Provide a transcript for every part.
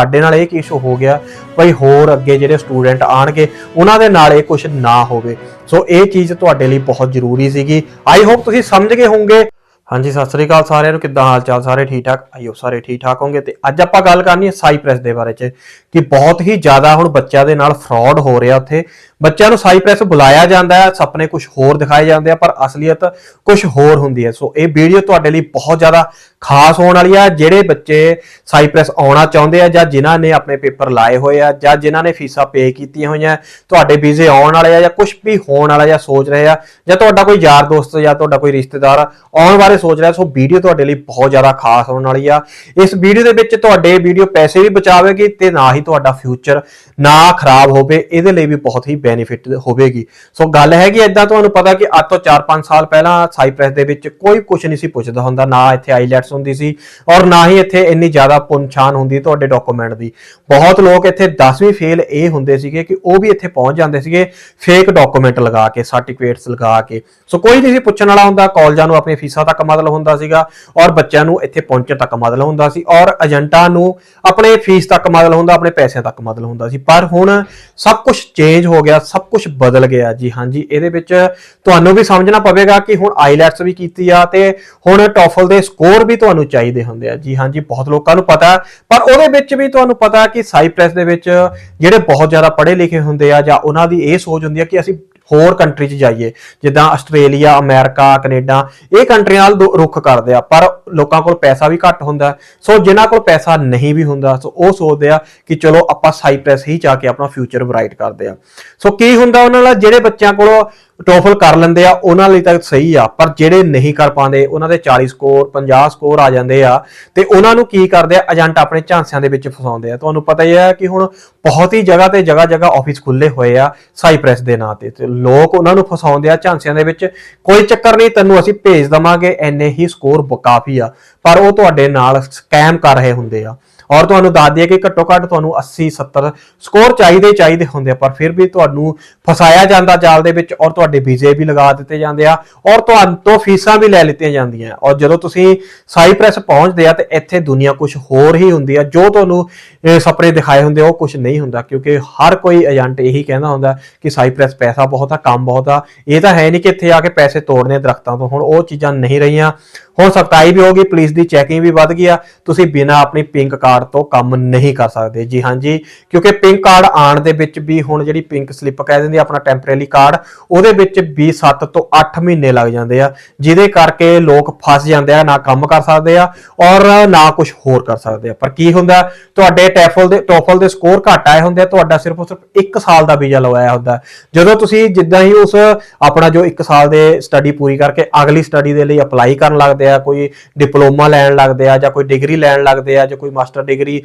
ਸਾਡੇ ਨਾਲ ਇਹ ਇਸ਼ੂ ਹੋ ਗਿਆ ਭਈ ਹੋਰ ਅੱਗੇ ਜਿਹੜੇ ਸਟੂਡੈਂਟ ਆਣਗੇ ਉਹਨਾਂ ਦੇ ਨਾਲ ਇਹ ਕੁਝ ਨਾ ਹੋਵੇ। ਸੋ ਇਹ ਚੀਜ਼ ਤੁਹਾਡੇ ਲਈ ਬਹੁਤ ਜ਼ਰੂਰੀ ਸੀਗੀ। ਆਈ ਹੋਪ ਤੁਸੀਂ ਸਮਝ ਗਏ ਹੋਵੋਗੇ। ਹਾਂਜੀ, ਸਤਿ ਸ੍ਰੀ ਅਕਾਲ ਸਾਰਿਆਂ ਨੂੰ। ਕਿੱਦਾਂ ਹਾਲ ਚਾਲ ਸਾਰੇ ਠੀਕ ਠਾਕ? ਆਈਓ ਸਾਰੇ ਠੀਕ ਠਾਕ ਹੋਗੇ ਤੇ ਅੱਜ ਆਪਾਂ ਗੱਲ ਕਰਨੀ ਹੈ ਸਾਈਪ੍ਰੈਸ ਦੇ ਬਾਰੇ ਚ ਕਿ ਬਹੁਤ ਹੀ ਜ਼ਿਆਦਾ ਹੁਣ ਬੱਚਿਆਂ ਦੇ ਨਾਲ ਫਰਾਡ ਹੋ ਰਿਹਾ ਉੱਥੇ। ਬੱਚਿਆਂ ਨੂੰ ਸਾਈਪ੍ਰੈਸ ਬੁਲਾਇਆ ਜਾਂਦਾ ਹੈ, ਸੁਪਨੇ ਕੁਝ ਹੋਰ ਦਿਖਾਏ ਜਾਂਦੇ ਆ, ਪਰ ਅਸਲੀਅਤ ਕੁਝ ਹੋਰ ਹੁੰਦੀ ਹੈ। ਸੋ ਇਹ ਵੀਡੀਓ ਤੁਹਾਡੇ ਲਈ ਬਹੁਤ ਜ਼ਿਆਦਾ ਖਾਸ ਹੋਣ ਵਾਲੀ ਆ ਜਿਹੜੇ ਬੱਚੇ ਸਾਈਪ੍ਰੈਸ ਆਉਣਾ ਚਾਹੁੰਦੇ ਆ ਜਾਂ ਜਿਨ੍ਹਾਂ ਨੇ ਆਪਣੇ ਪੇਪਰ ਲਾਏ ਹੋਏ ਆ ਜਾਂ ਜਿਨ੍ਹਾਂ ਨੇ ਫੀਸਾਂ ਪੇ ਕੀਤੀਆਂ ਹੋਈਆਂ, ਤੁਹਾਡੇ ਵੀਜ਼ੇ ਆਉਣ ਵਾਲੇ ਆ ਜਾਂ ਕੁਝ ਵੀ ਹੋਣ ਵਾਲਾ ਜਾਂ ਸੋਚ ਰਹੇ ਆ ਜਾਂ ਤੁਹਾਡਾ ਕੋਈ ਯਾਰ ਦੋਸਤ ਜਾਂ ਤੁਹਾਡਾ ਕੋਈ ਰਿਸ਼ਤੇਦਾਰ ਆਉਣ ਬਾਰੇ ਸੋਚ ਰਿਹਾ, ਸੋ ਵੀਡੀਓ ਤੁਹਾਡੇ ਲਈ ਬਹੁਤ ਜ਼ਿਆਦਾ ਖਾਸ ਹੋਣ ਵਾਲੀ ਆ। ਇਸ ਵੀਡੀਓ ਦੇ ਵਿੱਚ ਤੁਹਾਡੇ ਵੀਡੀਓ ਪੈਸੇ ਵੀ ਬਚਾਵੇਗੀ ਤੇ ਨਾ ਹੀ ਤੁਹਾਡਾ ਫਿਊਚਰ ਨਾ ਖਰਾਬ ਹੋਵੇ, ਇਹਦੇ ਲਈ ਵੀ ਬਹੁਤ ਹੀ ਬੈਨੀਫਿਟ ਹੋਵੇਗੀ। ਸੋ ਗੱਲ ਹੈਗੀ ਇਦਾਂ ਤੁਹਾਨੂੰ ਪਤਾ ਕਿ ਅੱਜ ਤੋਂ 4-5 ਸਾਲ ਪਹਿਲਾਂ ਸਾਈਪ੍ਰੈਸ ਦੇ ਵਿੱਚ ਕੋਈ ਕੁਝ ਨਹੀਂ ਸੀ ਪੁੱਛਦਾ ਹੁੰਦਾ, ਨਾ ਇੱਥੇ ਆਈਲੈਟਸ ਹੁੰਦੀ ਸੀ ਔਰ ਨਾ ਹੀ ਇੱਥੇ ਇੰਨੀ ਜ਼ਿਆਦਾ ਪੁੰਛਾਨ ਹੁੰਦੀ ਤੁਹਾਡੇ ਡਾਕੂਮੈਂਟ ਦੀ। ਬਹੁਤ ਲੋਕ ਇੱਥੇ 10ਵੀਂ ਫੇਲ ਇਹ ਹੁੰਦੇ ਸੀਗੇ ਕਿ ਉਹ ਵੀ ਇੱਥੇ ਪਹੁੰਚ ਜਾਂਦੇ ਸੀਗੇ ਫੇਕ ਡਾਕੂਮੈਂਟ ਲਗਾ ਕੇ ਸਰਟੀਫਿਕੇਟਸ ਲਗਾ ਕੇ। ਸੋ ਕੋਈ ਨਹੀਂ ਸੀ ਪੁੱਛਣ ਵਾਲਾ ਹੁੰਦਾ, ਕਾਲਜਾਂ ਨੂੰ ਆਪਣੀ ਫੀਸਾਂ ਤੱਕ ਮਤਲਬ ਹੁੰਦਾ ਸੀਗਾ ਔਰ ਬੱਚਿਆਂ ਨੂੰ ਇੱਥੇ ਪਹੁੰਚਣ ਤੱਕ ਮਤਲਬ ਹੁੰਦਾ ਸੀ ਔਰ ਏਜੰਟਾਂ ਨੂੰ ਆਪਣੇ ਫੀਸ ਤੱਕ ਮਤਲਬ ਹੁੰਦਾ, ਆਪਣੇ ਪੈਸਿਆਂ ਤੱਕ ਮਤਲਬ ਹੁੰਦਾ ਸੀ। ਪਰ ਹੁਣ ਸਭ ਕੁਝ ਚੇਂਜ ਹੋ ਗਿਆ ਸਭ ਕੁਝ ਬਦਲ ਗਿਆ। ਜੀ ਹਾਂਜੀ ਇਹਦੇ ਵਿੱਚ ਤੁਹਾਨੂੰ ਵੀ ਸਮਝਣਾ ਪਵੇਗਾ ਕਿ ਹੁਣ ਆਈਲੈਟਸ ਵੀ ਕੀਤੀ ਆ ਤੇ ਹੁਣ ਟੋਫਲ ਦੇ ਸਕੋਰ ਵੀ ਤੁਹਾਨੂੰ ਚਾਹੀਦੇ ਹੁੰਦੇ ਆ। ਜੀ ਹਾਂਜੀ ਬਹੁਤ ਲੋਕਾਂ ਨੂੰ ਪਤਾ। ਪਰ ਉਹਦੇ ਵਿੱਚ ਵੀ ਤੁਹਾਨੂੰ ਪਤਾ ਕਿ ਸਾਈਪ੍ਰੈਸ ਦੇ ਵਿੱਚ ਜਿਹੜੇ ਬਹੁਤ ਜ਼ਿਆਦਾ ਪੜ੍ਹੇ ਲਿਖੇ ਹੁੰਦੇ ਆ ਜਾਂ ਉਹਨਾਂ ਦੀ ਇਹ ਸੋਚ ਹੁੰਦੀ ਆ ਕਿ ਅਸੀਂ ਹੋਰ ਕੰਟਰੀ 'ਚ ਜਾਈਏ, ਜਿੱਦਾਂ ਆਸਟ੍ਰੇਲੀਆ, ਅਮਰੀਕਾ, ਕੈਨੇਡਾ, ਇਹ ਕੰਟਰੀਆਂ ਨਾਲ ਦੋ- ਰੁੱਖ ਕਰਦੇ ਆ, ਪਰ ਲੋਕਾਂ ਕੋਲ ਪੈਸਾ ਵੀ ਘੱਟ ਹੁੰਦਾ ਸੋ ਜਿਨ੍ਹਾਂ ਕੋਲ ਪੈਸਾ ਨਹੀਂ ਵੀ ਹੁੰਦਾ, ਸੋ ਉਹ ਸੋਚਦੇ ਆ ਕਿ ਚਲੋ ਆਪਾਂ ਸਾਈਪ੍ਰੈਸ ਹੀ ਜਾ ਕੇ ਆਪਣਾ ਫਿਊਚਰ ਬ੍ਰਾਈਟ ਕਰਦੇ ਆ। ਸੋ ਕੀ ਹੁੰਦਾ ਉਹਨਾਂ ਨਾਲ? ਜਿਹੜੇ ਬੱਚਿਆਂ ਕੋਲ ਟੋਫਲ ਕਰ ਲੈਂਦੇ ਆ, ਉਹਨਾਂ ਲਈ ਤਾਂ ਸਹੀ ਆ, ਪਰ ਜਿਹੜੇ ਨਹੀਂ ਕਰ ਪਾਉਂਦੇ, ਉਹਨਾਂ ਦੇ 40 ਸਕੋਰ 50 ਸਕੋਰ ਆ ਜਾਂਦੇ ਆ, ਤੇ ਉਹਨਾਂ ਨੂੰ ਕੀ ਕਰਦੇ ਆ, ਏਜੰਟ ਆਪਣੇ ਝਾਂਸਿਆਂ ਦੇ ਵਿੱਚ ਫਸਾਉਂਦੇ ਆ। ਤੁਹਾਨੂੰ ਪਤਾ ਹੀ ਹੈ ਕਿ ਹੁਣ ਬਹੁਤ ਹੀ ਜਗ੍ਹਾ ਤੇ ਜਗ੍ਹਾ ਜਗ੍ਹਾ ਆਫਿਸ ਖੁੱਲੇ ਹੋਏ ਆ ਸਾਈਪ੍ਰੈਸ ਦੇ ਨਾਂ ਤੇ ਤੇ ਲੋਕ ਉਹਨਾਂ ਨੂੰ ਫਸਾਉਂਦੇ ਆ ਝਾਂਸਿਆਂ ਦੇ ਵਿੱਚ। ਕੋਈ ਚੱਕਰ ਨਹੀਂ, ਤੈਨੂੰ ਅਸੀਂ ਭੇਜ ਦਵਾਂਗੇ ਐਨੇ ਹੀ ਸਕੋਰ ਕਾਫੀ ਆ, ਪਰ ਉਹ ਤੁਹਾਡੇ ਨਾਲ ਸਕੈਮ ਕਰ ਰਹੇ ਹੁੰਦੇ ਆ। ਔਰ ਤੁਹਾਨੂੰ ਦੱਸ ਦਈਏ ਕਿ ਘੱਟੋ ਘੱਟ ਤੁਹਾਨੂੰ 80 70 ਸਕੋਰ ਚਾਹੀਦੇ ਚਾਹੀਦੇ ਹੁੰਦੇ ਆ, ਪਰ ਫਿਰ ਵੀ ਤੁਹਾਨੂੰ ਫਸਾਇਆ ਜਾਂਦਾ ਜਾਲ ਦੇ ਵਿੱਚ ਔਰ ਤੁਹਾਡੇ ਵੀਜ਼ੇ ਵੀ ਲਗਾ ਦਿੱਤੇ ਜਾਂਦੇ ਆ ਔਰ ਤੁਹਾਨੂੰ ਤੋਂ ਫੀਸਾਂ ਵੀ ਲੈ ਲਿੱਤੀਆਂ ਜਾਂਦੀਆਂ। ਔਰ ਜਦੋਂ ਤੁਸੀਂ ਸਾਈਪ੍ਰੈਸ ਪਹੁੰਚਦੇ ਆ ਤੇ ਇੱਥੇ ਦੁਨੀਆ ਕੁਝ ਹੋਰ ਹੀ ਹੁੰਦੀ ਆ, ਜੋ ਤੁਹਾਨੂੰ ਇਹ ਸੁਪਨੇ ਦਿਖਾਏ ਹੁੰਦੇ ਉਹ ਕੁਝ ਨਹੀਂ ਹੁੰਦਾ, ਕਿਉਂਕਿ ਹਰ ਕੋਈ ਏਜੰਟ ਇਹੀ ਕਹਿੰਦਾ ਹੁੰਦਾ ਕਿ ਸਾਈਪ੍ਰੈਸ ਪੈਸਾ ਬਹੁਤ ਆ, ਕੰਮ ਬਹੁਤ ਆ, ਇਹ ਤਾਂ ਹੈ ਨਹੀਂ ਕਿ ਇੱਥੇ ਆ ਕੇ ਪੈਸੇ ਤੋੜਨੇ ਦਰਖਤਾਂ ਤੋਂ, ਹੁਣ ਉਹ ਚੀਜ਼ਾਂ ਨਹੀਂ ਰਹੀਆਂ। ਹੁਣ ਸਖਤਾਈ ਵੀ ਹੋ ਗਈ, ਪੁਲਿਸ ਦੀ ਚੈਕਿੰਗ ਵੀ ਵੱਧ ਗਈ ਆ, ਤੁਸੀਂ ਬਿਨਾ ਆਪਣੀ ਪਿੰਕ ਕਾਰਡ ਤੋਂ ਕੰਮ ਨਹੀਂ ਕਰ ਸਕਦੇ। ਜੀ ਹਾਂਜੀ ਕਿਉਂਕਿ ਪਿੰਕ ਕਾਰਡ ਆਣ ਦੇ ਵਿੱਚ ਵੀ ਹੁਣ ਜਿਹੜੀ ਪਿੰਕ ਸਲਿੱਪ ਕਹਿ ਦਿੰਦੀ ਆਪਣਾ ਟੈਂਪਰੇਰੀ ਕਾਰਡ ਉਹਦੇ ਵਿੱਚ ਵੀ 7 ਤੋਂ 8 ਮਹੀਨੇ ਲੱਗ ਜਾਂਦੇ ਆ, ਜਿਹਦੇ ਕਰਕੇ ਲੋਕ ਫਸ ਜਾਂਦੇ ਆ, ਨਾ ਕੰਮ ਕਰ ਸਕਦੇ ਆ ਔਰ ਨਾ ਕੁਝ ਹੋਰ ਕਰ ਸਕਦੇ ਆ। ਪਰ ਕੀ ਹੁੰਦਾ, ਤੁਹਾਡੇ ਟੈਫਲ ਦੇ ਟੋਫਲ ਦੇ ਸਕੋਰ ਘੱਟ ਆਏ ਹੁੰਦੇ ਆ, ਤੁਹਾਡਾ ਸਿਰਫ ਸਿਰਫ 1 ਸਾਲ ਦਾ ਵੀਜ਼ਾ ਲਵਾਇਆ ਹੁੰਦਾ। ਜਦੋਂ ਤੁਸੀਂ ਜਿੱਦਾਂ ਹੀ ਉਸ ਆਪਣਾ ਜੋ 1 ਸਾਲ ਦੇ ਸਟੱਡੀ ਪੂਰੀ ਕਰਕੇ ਅਗਲੀ ਸਟੱਡੀ ਦੇ ਲਈ ਅਪਲਾਈ ਕਰਨ ਲੱਗਦੇ ਆ, ਕੋਈ ਡਿਪਲੋਮਾ ਲੈਣ ਲੱਗਦੇ ਆ ਜਾਂ ਕੋਈ ਡਿਗਰੀ ਲੈਣ ਲੱਗਦੇ ਆ ਜਾਂ ਕੋਈ ਮਾਸਟਰ ਡਿਗਰੀ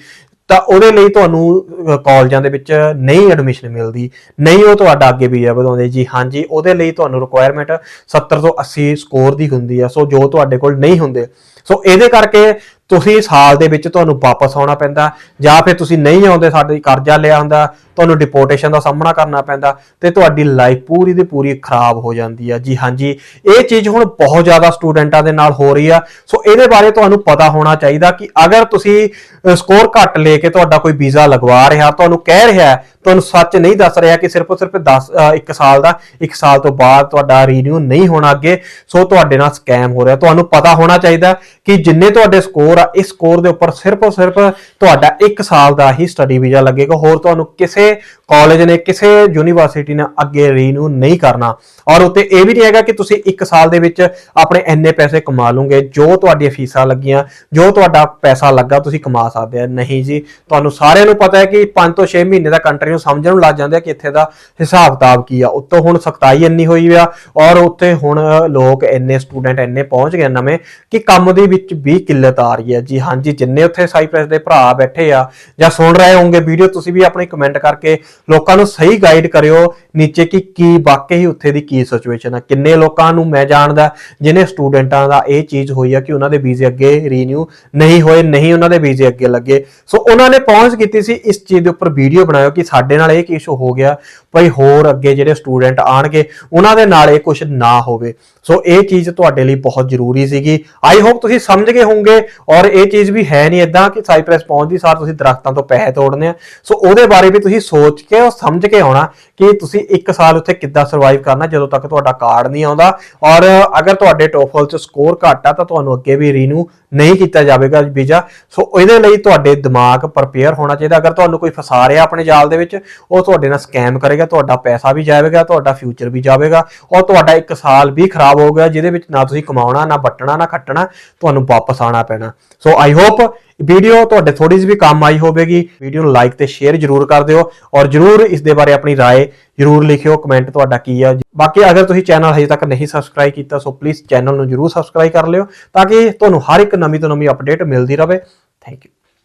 ਤਾਂ ਉਹਦੇ ਲਈ ਤੁਹਾਨੂੰ ਅਹ, ਕਾਲਜਾਂ ਦੇ ਵਿੱਚ ਨਹੀਂ ਐਡਮਿਸ਼ਨ ਮਿਲਦੀ। ਨਹੀਂ ਉਹ ਤੁਹਾਡਾ ਅੱਗੇ ਵੀਜ਼ਾ ਵਧਾਉਂਦੇ ਜੀ ਹਾਂਜੀ ਉਹਦੇ ਲਈ ਤੁਹਾਨੂੰ ਰਿਕੁਆਇਰਮੈਂਟ 70 ਤੋਂ 80 ਸਕੋਰ ਦੀ ਹੁੰਦੀ ਆ। ਸੋ ਜੋ ਤੁਹਾਡੇ ਕੋਲ ਨਹੀਂ ਹੁੰਦੇ। ਸੋ ਇਹਦੇ ਕਰਕੇ ਤੁਸੀਂ ਸਾਲ ਦੇ ਵਿੱਚ ਤੁਹਾਨੂੰ ਵਾਪਸ ਆਉਣਾ ਪੈਂਦਾ, ਜਾਂ ਫਿਰ ਤੁਸੀਂ ਨਹੀਂ ਆਉਂਦੇ, ਸਾਡੇ ਕਰਜ਼ਾ ਲਿਆ ਹੁੰਦਾ, ਤੁਹਾਨੂੰ ਡਿਪੋਰਟੇਸ਼ਨ ਦਾ ਸਾਹਮਣਾ ਕਰਨਾ ਪੈਂਦਾ, ਤੇ ਤੁਹਾਡੀ ਲਾਈਫ ਪੂਰੀ ਦੀ ਪੂਰੀ ਖਰਾਬ ਹੋ ਜਾਂਦੀ ਆ। ਜੀ ਹਾਂਜੀ, ਇਹ ਚੀਜ਼ ਹੁਣ ਬਹੁਤ ਜ਼ਿਆਦਾ ਸਟੂਡੈਂਟਾਂ ਦੇ ਨਾਲ ਹੋ ਰਹੀ ਆ। ਸੋ ਇਹਦੇ ਬਾਰੇ ਤੁਹਾਨੂੰ ਪਤਾ ਹੋਣਾ ਚਾਹੀਦਾ ਕਿ ਅਗਰ ਤੁਸੀਂ ਸਕੋਰ ਘੱਟ ਲੈ ਕੇ ਤੁਹਾਡਾ ਕੋਈ ਵੀਜ਼ਾ ਲਗਵਾ ਰਿਹਾ, ਤੁਹਾਨੂੰ ਕਹਿ ਰਿਹਾ, ਤੁਹਾਨੂੰ ਸੱਚ ਨਹੀਂ ਦੱਸ ਰਿਹਾ ਕਿ ਸਿਰਫ ਸਿਰਫ 10 1 ਸਾਲ ਦਾ 1 ਸਾਲ ਤੋਂ ਬਾਅਦ ਤੁਹਾਡਾ ਰੀਨਿਊ ਨਹੀਂ ਹੋਣਾ ਅੱਗੇ, ਸੋ ਤੁਹਾਡੇ ਨਾਲ ਸਕੈਮ ਹੋ ਰਿਹਾ। ਤੁਹਾਨੂੰ ਪਤਾ ਹੋਣਾ ਚਾਹੀਦਾ ਕਿ ਜਿੰਨੇ ਤੁਹਾਡੇ ਸਕੋਰ ਆ, ਇਸ ਸਕੋਰ ਦੇ ਉੱਪਰ ਸਿਰਫ ਔਰ ਸਿਰਫ ਤੁਹਾਡਾ 1 ਸਾਲ ਦਾ ਹੀ ਸਟੱਡੀ ਵੀਜ਼ਾ ਲੱਗੇਗਾ। ਹੋਰ ਤੁਹਾਨੂੰ ਕਿਸੇ ਕਾਲਜ ਨੇ, ਕਿਸੇ ਯੂਨੀਵਰਸਿਟੀ ਨੇ ਅੱਗੇ ਰੀਨਿਊ ਨਹੀਂ ਕਰਨਾ। ਔਰ ਉੱਤੇ ਇਹ ਵੀ ਨਹੀਂ ਹੈਗਾ ਕਿ ਤੁਸੀਂ 1 ਸਾਲ ਦੇ ਵਿੱਚ ਆਪਣੇ ਇੰਨੇ ਪੈਸੇ ਕਮਾ ਲਓਗੇ। ਜੋ ਤੁਹਾਡੀਆਂ ਫੀਸਾਂ ਲੱਗੀਆਂ, ਜੋ ਤੁਹਾਡਾ ਪੈਸਾ ਲੱਗਾ, ਤੁਸੀਂ ਕਮਾ ਸਕਦੇ ਆ। ਨਹੀਂ ਜੀ, ਤੁਹਾਨੂੰ ਸਾਰਿਆਂ ਨੂੰ ਪਤਾ ਹੈ ਕਿ 5 ਤੋਂ 6 ਮਹੀਨੇ ਦਾ ਕੰਟਰੀ ਨੂੰ ਸਮਝਣ ਨੂੰ ਲੱਗ ਜਾਂਦੇ ਆ ਕਿ ਇੱਥੇ ਦਾ ਹਿਸਾਬ ਕਿਤਾਬ ਕੀ ਆ। ਉੱਤੋਂ ਹੁਣ ਸਖਤਾਈ ਇੰਨੀ ਹੋਈ ਆ ਔਰ ਉੱਥੇ ਹੁਣ ਲੋਕ ਇੰਨੇ ਸਟੂਡੈਂਟ ਇੰਨੇ ਪਹੁੰਚ ਗਏ ਨਵੇਂ ਕਿ ਕੰਮ ਦੇ ਵਿੱਚ ਵੀ ਕਿੱਲਤ ਆ ਰਹੀ ਹੈ ਜੀ। ਹਾਂਜੀ, ਜਿੰਨੇ ਉੱਥੇ ਸਾਈਪ੍ਰੈਸ ਦੇ ਭਰਾ ਬੈਠੇ ਆ ਜਾਂ ਸੁਣ ਰਹੇ ਹੋਵੋਗੇ ਵੀਡੀਓ, ਤੁਸੀਂ ਵੀ ਆਪਣੀ ਕਮੈਂਟ ਕਰਕੇ ਲੋਕਾਂ ਨੂੰ ਸਹੀ ਗਾਈਡ ਕਰਿਓ ਨੀਚੇ ਕਿ ਕੀ ਵਾਕਈ ਉੱਥੇ ਦੀ ਕੀ ਸਿਚੁਏਸ਼ਨ ਆ। ਕਿੰਨੇ ਲੋਕਾਂ ਨੂੰ ਮੈਂ ਜਾਣਦਾ, ਜਿਨੇ ਸਟੂਡੈਂਟਾਂ ਦਾ ਇਹ ਚੀਜ਼ ਹੋਈ ਆ ਕਿ ਉਹਨਾਂ ਦੇ ਵੀਜ਼ੇ ਅੱਗੇ ਰੀਨਿਊ ਨਹੀਂ ਹੋਏ, ਨਹੀਂ ਉਹਨਾਂ ਦੇ ਵੀਜ਼ੇ ਅੱਗੇ ਲੱਗੇ। ਸੋ ਉਹਨਾਂ ਨੇ ਪਹੁੰਚ ਕੀਤੀ ਸੀ, ਇਸ ਚੀਜ਼ ਦੇ ਉੱਪਰ ਵੀਡੀਓ ਬਣਾਇਓ ਕਿ ਸਾਡੇ ਨਾਲ ਇਹ ਇਸ਼ੂ ਹੋ ਗਿਆ, ਭਾਈ ਹੋਰ ਅੱਗੇ ਜਿਹੜੇ ਸਟੂਡੈਂਟ ਆਣਗੇ, ਉਹਨਾਂ ਦੇ ਨਾਲ ਇਹ ਕੁਝ ਨਾ ਹੋਵੇ। ਸੋ ਇਹ ਚੀਜ਼ ਤੁਹਾਡੇ ਲਈ ਬਹੁਤ ਜ਼ਰੂਰੀ ਸੀਗੀ। ਆਈ ਹੋਪ ਤੁਸੀਂ ਸਮਝ ਗਏ ਹੋਵੋਗੇ ਔਰ ਇਹ ਚੀਜ਼ ਵੀ ਹੈ ਨਹੀਂ ਇਦਾਂ ਕਿ ਸਾਈਪ੍ਰੈਸ ਪਹੁੰਚਦੀ ਸਾਰ ਤੁਸੀਂ ਦਰਖਤਾਂ ਤੋਂ ਪੈਸੇ ਤੋੜਨੇ ਆ। ਸੋ ਉਹਦੇ ਬਾਰੇ ਵੀ ਤੁਸੀਂ ਸੋਚ ਕੇ ਔਰ ਸਮਝ ਕੇ ਆਉਣਾ ਕਿ ਤੁਸੀਂ 1 ਸਾਲ ਉੱਥੇ ਕਿੱਦਾਂ ਸਰਵਾਈਵ ਕਰਨਾ ਜਦੋਂ ਤੱਕ ਤੁਹਾਡਾ ਕਾਰਡ ਨਹੀਂ ਆਉਂਦਾ। ਔਰ ਅਗਰ ਤੁਹਾਡੇ ਟੋਫਲ 'ਚ ਸਕੋਰ ਘੱਟ ਆ ਤਾਂ ਤੁਹਾਨੂੰ ਅੱਗੇ ਵੀ ਰੀਨਿਊ ਨਹੀਂ ਕੀਤਾ ਜਾਵੇਗਾ ਵੀਜ਼ਾ। ਸੋ ਇਹਦੇ ਲਈ ਤੁਹਾਡੇ ਦਿਮਾਗ ਪ੍ਰਪੇਅਰ ਹੋਣਾ ਚਾਹੀਦਾ। ਅਗਰ ਤੁਹਾਨੂੰ ਕੋਈ ਫਸਾ ਰਿਹਾ ਆਪਣੇ ਜਾਲ ਦੇ ਵਿੱਚ, ਉਹ ਤੁਹਾਡੇ ਨਾਲ ਸਕੈਮ ਕਰੇਗਾ, ਤੁਹਾਡਾ ਪੈਸਾ ਵੀ ਜਾਵੇਗਾ, ਤੁਹਾਡਾ ਫਿਊਚਰ ਵੀ ਜਾਵੇਗਾ ਔਰ ਤੁਹਾਡਾ 1 ਸਾਲ ਵੀ ਖਰਾਬ ਹੋ ਗਿਆ ਜਿਹਦੇ ਵਿੱਚ ਨਾ ਤੁਸੀਂ ਕਮਾਉਣਾ ਨਾ ਵੱਟਣਾ ਨਾ ਖੱਟਣਾ ਤੁਹਾਨੂੰ ਵਾਪਸ ਆਉਣਾ ਪੈਣਾ ਸੋ ਆਈ ਹੋਪ ਵੀਡੀਓ ਤੁਹਾਡੇ ਥੋੜੀ ਜਿਹੀ ਵੀ ਕੰਮ ਆਈ ਹੋਵੇਗੀ ਵੀਡੀਓ ਨੂੰ ਲਾਈਕ ਤੇ ਸ਼ੇਅਰ ਜਰੂਰ ਕਰ ਦਿਓ ਔਰ ਜਰੂਰ ਇਸ ਦੇ ਬਾਰੇ ਆਪਣੀ رائے ਜਰੂਰ ਲਿਖਿਓ ਕਮੈਂਟ ਤੁਹਾਡਾ ਕੀ ਆ ਬਾਕੀ ਅਗਰ ਤੁਸੀਂ ਚੈਨਲ ਹਜੇ ਤੱਕ ਨਹੀਂ ਸਬਸਕ੍ਰਾਈਬ ਕੀਤਾ ਸੋ ਪਲੀਜ਼ ਚੈਨਲ ਨੂੰ ਜਰੂਰ ਸਬਸਕ੍ਰਾਈਬ ਕਰ ਲਿਓ ਤਾਂ ਕਿ ਤੁਹਾਨੂੰ ਹਰ ਇੱਕ ਨਵੀਂ ਤੋਂ ਨਵੀਂ ਅਪਡੇਟ ਮਿਲਦੀ ਰਹੇ ਥੈਂਕ ਯੂ